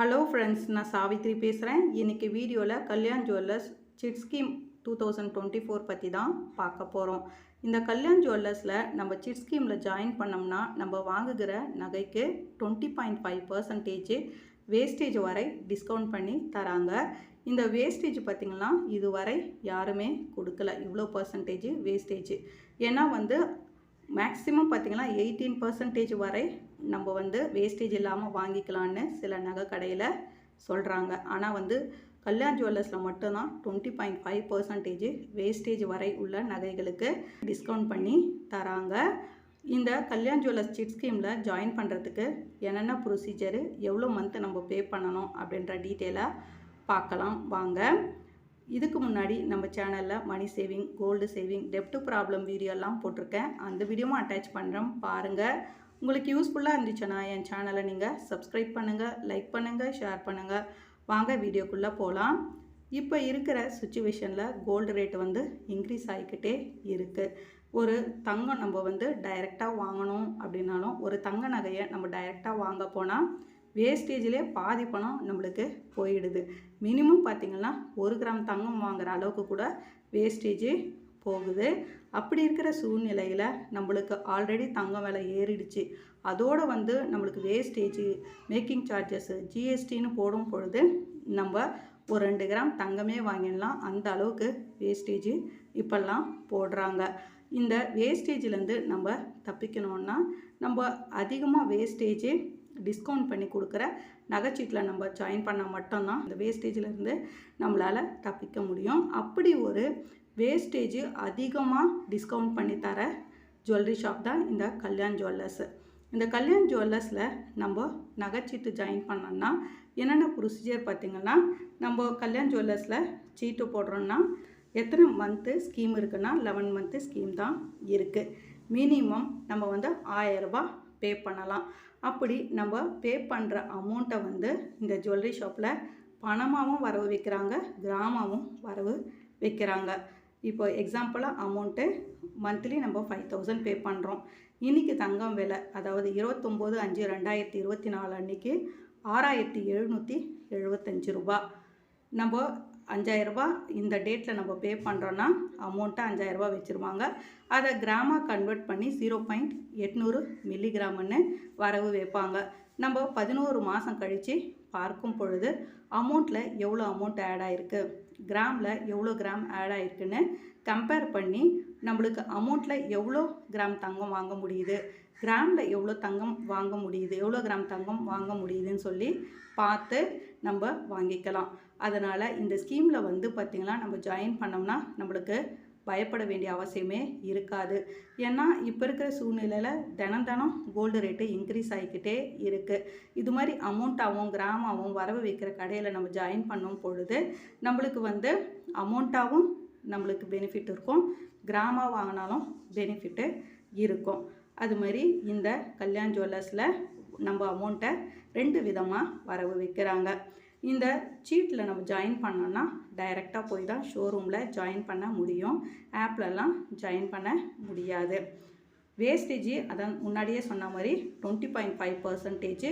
Hello friends நான் சாவித்ரி பேசுகிறேன் இன்றைக்கி வீடியோவில் Kalyan jewellers chit scheme two thousand twenty four பற்றி தான் பார்க்க போகிறோம் இந்த கல்யாண் ஜுவல்லர்ஸில் நம்ம சிட் ஸ்கீமில் ஜாயின் பண்ணோம்னா நம்ம வாங்குகிற நகைக்கு twenty point five percentage wastage வரை டிஸ்கவுண்ட் பண்ணி தராங்க. இந்த வேஸ்டேஜ் பார்த்திங்கன்னா இதுவரை யாருமே கொடுக்கல. இவ்வளோ பர்சன்டேஜ் வேஸ்டேஜ் ஏன்னா வந்து மேக்ஸிமம் பார்த்திங்கன்னா எயிட்டீன் பர்சன்டேஜ் வரை நம்ம வந்து வேஸ்டேஜ் இல்லாமல் வாங்கிக்கலான்னு சில நகை கடையில் சொல்கிறாங்க ஆனால் வந்து கல்யாண் ஜுவல்லர்ஸில் மட்டும்தான் twenty point five percentage wastage வரை உள்ள நகைகளுக்கு டிஸ்கவுண்ட் பண்ணி தராங்க. இந்த கல்யாண் ஜுவல்லர்ஸ் சிட் ஸ்கீமில் ஜாயின் பண்ணுறதுக்கு என்னென்ன ப்ரொசீஜரு எவ்வளோ மந்த்து நம்ம பே பண்ணணும் அப்படின்ற டீட்டெயிலாக பார்க்கலாம். வாங்க. இதுக்கு முன்னாடி நம்ம சேனலில் மணி சேவிங் கோல்டு சேவிங் டெப்ட் ப்ராப்ளம் வீடியோலாம் போட்டிருக்கேன். அந்த வீடியோவும் அட்டாச் பண்ணுறேன் பாருங்கள் உங்களுக்கு யூஸ்ஃபுல்லாக இருந்துச்சுன்னா என் சேனலை நீங்கள் சப்ஸ்கிரைப் பண்ணுங்கள் லைக் பண்ணுங்கள் ஷேர் பண்ணுங்கள் வாங்க வீடியோக்குள்ளே போகலாம் இப்போ இருக்கிற சுச்சுவேஷனில் கோல்டு ரேட் வந்து இன்க்ரீஸ் ஆகிக்கிட்டே இருக்குது ஒரு தங்கம் நம்ம வந்து டைரெக்டாக வாங்கணும் அப்படின்னாலும் ஒரு தங்க நகையை நம்ம டைரெக்டாக வாங்க போனால் வேஸ்டேஜிலே பாதி பணம் நம்மளுக்கு போயிடுது. மினிமம் பார்த்திங்கன்னா ஒரு கிராம் தங்கம் வாங்குற அளவுக்கு கூட வேஸ்டேஜ் போகுது. அப்படி இருக்கிற சூழ்நிலையில் நம்மளுக்கு ஆல்ரெடி தங்கம் விலை ஏறிடுச்சு. அதோடு வந்து நம்மளுக்கு வேஸ்டேஜ் மேக்கிங் சார்ஜஸ் ஜிஎஸ்டின்னு போடும் பொழுது நம்ம ஒரு ரெண்டு கிராம் தங்கமே வாங்கிடலாம். அந்த அளவுக்கு வேஸ்டேஜ் இப்போல்லாம் போடுறாங்க. இந்த வேஸ்டேஜிலேருந்து நம்ம தப்பிக்கணுன்னா நம்ம அதிகமாக வேஸ்டேஜ் டிஸ்கவுண்ட் பண்ணி கொடுக்குற நகைச்சீட்டில் நம்ம ஜாயின் பண்ணால் மட்டும்தான் இந்த வேஸ்டேஜிலேருந்து நம்மளால் தப்பிக்க முடியும். அப்படி ஒரு வேஸ்டேஜ் அதிகமாக டிஸ்கவுண்ட் பண்ணி தர ஜுவல்லரி ஷாப் தான் இந்த கல்யாண் ஜுவல்லர்ஸு இந்த கல்யாண் ஜுவல்லர்ஸில் நம்ம நகைச்சீட்டு ஜாயின் பண்ணோம்னா என்னென்ன ப்ரொசீஜர் பார்த்திங்கன்னா நம்ம கல்யாண் ஜுவல்லர்ஸில் சீட்டு போடுறோன்னா எத்தனை மந்த்து ஸ்கீம் இருக்குன்னா லெவன் மந்த்து ஸ்கீம் தான் இருக்குது மினிமம் நம்ம வந்து ஆயரரூபா பே பண்ணலாம். அப்படி நம்ம பே பண்ணுற அமௌண்ட்டை வந்து இந்த ஜுவல்லரி ஷாப்பில் பணமாகவும் வரவு வைக்கிறாங்க கிராமாவும் வரவு வைக்கிறாங்க. இப்போ எக்ஸாம்பிளாக அமௌண்ட்டு மந்த்லி நம்ம ஃபைவ் தௌசண்ட் பே பண்ணுறோம் இன்றைக்கி தங்கம் விலை அதாவது இருபத்தொம்போது அஞ்சு ரெண்டாயிரத்தி இருபத்தி நாலு அன்றைக்கி ஆறாயிரத்தி எழுநூற்றி எழுபத்தஞ்சு ரூபா நம்ம அஞ்சாயிரரூபா இந்த டேட்டில் நம்ம பே பண்ணுறோன்னா அமௌண்ட்டை அஞ்சாயிரரூபா வச்சுருவாங்க. அதை கிராமாக கன்வெர்ட் பண்ணி ஜீரோ பாயிண்ட் எட்நூறு மில்லிகிராம்னு வரவு வைப்பாங்க. நம்ம பதினோரு மாதம் கழித்து பார்க்கும் பொழுது அமௌண்ட்டில் எவ்வளோ அமௌண்ட் ஆட் ஆகிருக்கு கிராமில் எவ்வளோ கிராம் ஆட் ஆகிருக்குன்னு கம்பேர் பண்ணி நம்மளுக்கு அமௌண்ட்டில் எவ்வளோ கிராம் தங்கம் வாங்க முடியுது? கிராமில் எவ்வளோ தங்கம் வாங்க முடியுது? எவ்வளோ கிராம் தங்கம் வாங்க முடியுதுன்னு சொல்லி பார்த்து நம்ம வாங்கிக்கலாம். அதனால் இந்த ஸ்கீமில் வந்து பார்த்திங்கன்னா நம்ம ஜாயின் பண்ணோம்னா நம்மளுக்கு பயப்பட வேண்டிய அவசியமே இருக்காது. ஏன்னா இப்போ இருக்கிற சூழ்நிலையில் தினம் தினம் கோல்டு ரேட்டு இன்க்ரீஸ் ஆகிக்கிட்டே இருக்குது இது மாதிரி அமௌண்ட்டாகவும் கிராமாகவும் வரவு வைக்கிற கடையில் நம்ம ஜாயின் பண்ணும் பொழுது நம்மளுக்கு வந்து அமௌண்ட்டாகவும் நம்மளுக்கு பெனிஃபிட் இருக்கும். கிராமா வாங்கினாலும் பெனிஃபிட்டு இருக்கும். அது மாதிரி இந்த கல்யாண் ஜுவல்லர்ஸில் நம்ம அமௌண்ட்டை ரெண்டு விதமாக வரவு வைக்கிறாங்க. இந்த சீட்டில் நம்ம ஜாயின் பண்ணோன்னா டைரெக்டாக போய் தான் ஷோரூமில் ஜாயின் பண்ண முடியும். ஆப்லலாம் ஜாயின் பண்ண முடியாது. வேஸ்டேஜ் அதான் முன்னாடியே சொன்ன மாதிரி டுவெண்ட்டி பாயிண்ட் ஃபைவ் பர்சன்டேஜ்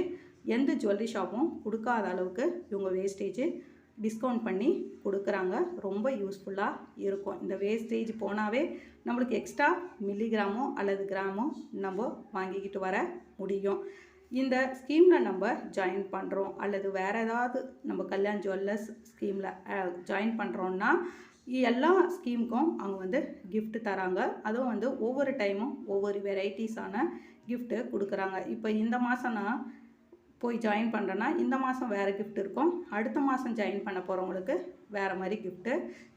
எந்த ஜுவல்லரி ஷாப்பும் கொடுக்காத அளவுக்கு இவங்க வேஸ்டேஜ் டிஸ்கவுண்ட் பண்ணி கொடுக்குறாங்க. ரொம்ப யூஸ்ஃபுல்லாக இருக்கும். இந்த வேஸ்டேஜ் போனாவே நம்மளுக்கு எக்ஸ்ட்ரா மில்லிகிராமோ அல்லது கிராமோ நம்ம வாங்கிக்கிட்டு வர முடியும். இந்த ஸ்கீமில் நம்ம ஜாயின் பண்ணுறோம் அல்லது வேறு ஏதாவது நம்ம கல்யாண் ஜுவல்லர்ஸ் ஸ்கீமில் ஜாயின் பண்ணுறோன்னா எல்லா ஸ்கீமுக்கும் அவங்க வந்து கிஃப்ட் தராங்க. அதுவும் வந்து ஒவ்வொரு டைமும் ஒவ்வொரு வெரைட்டிஸான கிஃப்ட்டு கொடுக்குறாங்க. இப்போ இந்த மாதம்னா போய் ஜாயின் பண்ணுறேன்னா இந்த மாதம் வேறு கிஃப்ட் இருக்கும். அடுத்த மாதம் ஜாயின் பண்ண போகிறவங்களுக்கு வேறு மாதிரி கிஃப்ட்டு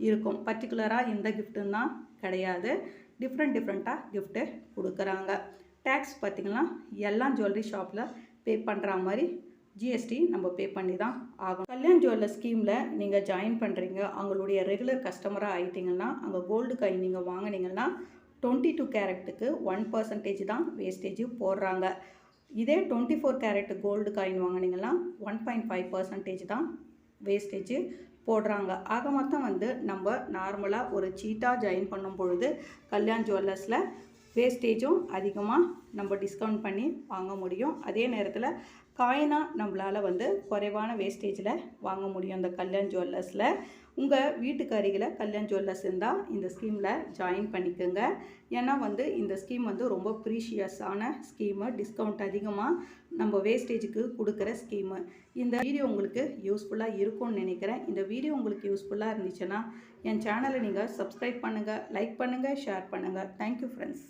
இருக்கும். பர்டிகுலராக இந்த கிஃப்ட்டுன்னு தான் கிடையாது. டிஃப்ரெண்ட் டிஃப்ரெண்ட்டாக கிஃப்ட்டு கொடுக்குறாங்க. டேக்ஸ் பார்த்திங்கன்னா எல்லாம் ஜுவல்லரி ஷாப்பில் பே பண்ணுற மாதிரி ஜிஎஸ்டி நம்ம பே பண்ணி தான் ஆகும் கல்யாண் ஜுவல்லர் ஸ்கீமில் நீங்கள் ஜாயின் பண்ணுறீங்க அவங்களுடைய ரெகுலர் கஸ்டமராக ஆகிட்டிங்கன்னா அங்கே கோல்டு காயின் நீங்கள் வாங்கினீங்கன்னா டுவெண்ட்டி டூ கேரட்டுக்கு ஒன் பர்சன்டேஜ் தான் வேஸ்டேஜ் போடுறாங்க. இதே twenty four carat gold coin வாங்கினீங்கன்னா ஒன் பாயிண்ட் ஃபைவ் பர்சன்டேஜ் தான் வேஸ்டேஜ் போடுறாங்க. ஆக மொத்தம் வந்து நம்ம நார்மலாக ஒரு சீட்டாக ஜாயின் பண்ணும் பொழுது கல்யாண் ஜுவல்லர்ஸில் வேஸ்டேஜும் அதிகமாக நம்ம டிஸ்கவுண்ட் பண்ணி வாங்க முடியும். அதே நேரத்தில் காயினாக நம்மளால் வந்து குறைவான வேஸ்டேஜில் வாங்க முடியும். அந்த கல்யாண் ஜுவல்லர்ஸில் உங்கள் வீட்டுக்கு அருகில் கல்யாண் ஜுவல்லர்ஸ் இருந்தால் இந்த ஸ்கீமில் ஜாயின் பண்ணிக்கோங்க. ஏன்னா வந்து இந்த ஸ்கீம் வந்து ரொம்ப ப்ரீஷியஸான ஸ்கீமு டிஸ்கவுண்ட் அதிகமாக நம்ம வேஸ்டேஜுக்கு கொடுக்குற ஸ்கீமு இந்த வீடியோ உங்களுக்கு யூஸ்ஃபுல்லாக இருக்கும்னு நினைக்கிறேன். இந்த வீடியோ உங்களுக்கு யூஸ்ஃபுல்லாக இருந்துச்சுன்னா என் சேனலை நீங்கள் சப்ஸ்கிரைப் பண்ணுங்கள் லைக் பண்ணுங்கள் ஷேர் பண்ணுங்கள் தேங்க்யூ ஃப்ரெண்ட்ஸ்